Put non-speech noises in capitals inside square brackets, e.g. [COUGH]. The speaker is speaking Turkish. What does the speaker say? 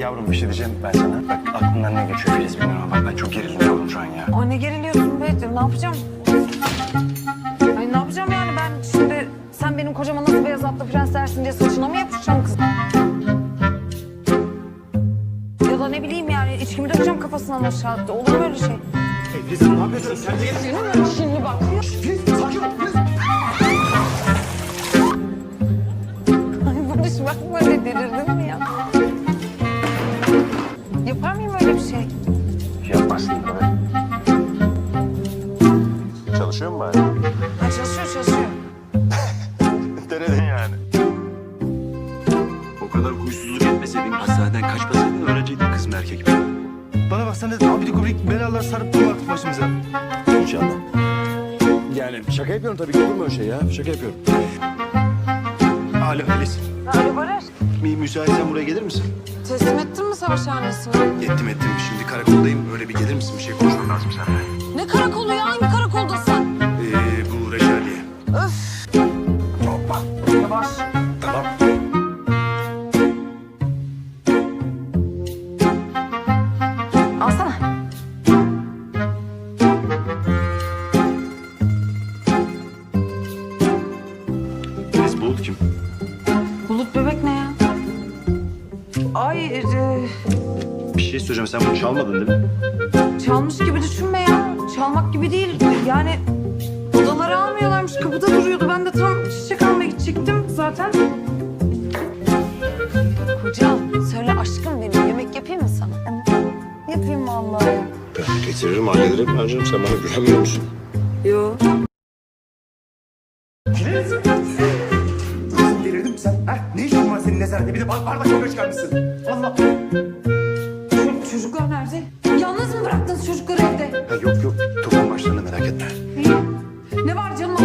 Yavrum bir şey diyeceğim ben sana. Bak aklından ne geçiyor Filiz bilmiyorum ama bak ben çok gerildim yavrum şu an ya. Ay ne geriliyorsun be? Ne yapacağım? Ay ne yapacağım yani ben şimdi sen benim kocama nasıl beyaz atlı prens dersin diye saçına mı yapışacağım kız? Ya da ne bileyim yani içkimi dökeceğim kafasından aşağı. Olur mu öyle şey? Filiz ne yapıyorsun sen? Senin şimdi bak. Filiz sakin ol Filiz. Ay Barış bak böyle delirdin mi ya? Yapar mıyım öyle bir şey? Yapmazsın tabii. Çalışıyor mu bari? Ha, çalışıyor çalışıyor. [LAUGHS] Denedin yani. O kadar huysuzluk etmeseydin, hastaneden kaçmasaydın öğrenceydin kız mı erkek mi? Bana bak sen de abidik gubidik belalar sarıp durma artık başımıza. İnşallah. Yani şaka yapıyorum tabii ki olur mu öyle şey ya? Şaka yapıyorum. Alo Filiz. Alo Barış. Bir müsaitsen buraya gelir misin? Teslim ettin mi savaşhanesini? Ettim ettim. Şimdi karakoldayım. Öyle bir gelir misin? Bir şey konuşmam lazım seninle. Ne karakolu ya? Hangi karakoldasın? Ee, bu reşadiye. Öf. Tamam. Alsana. Filiz Bulut kim? Bebek ne ya? Ay e, Bir şey söyleyeceğim. Sen bunu çalmadın değil mi? çalmış gibi düşünme ya. Çalmak gibi değil. Yani odalara almıyorlarmış. Kapıda duruyordu. Ben de tam çiçek almaya gidecektim zaten. Kocam söyle aşkım benim. Yemek yapayım mı sana? Yapayım vallahi. Ben getiririm, hallederim. Hancığım sen bana güvenmiyor musun? Yo. Filiz. Kızım delirdin mi sen? Ha? nezarete bir de bar bardak şöyle çıkarmışsın. Allah. Çocuklar nerede? Yalnız mı bıraktınız çocukları evde? Ha, yok yok. Tufan başlarına merak etme. Ne var canım?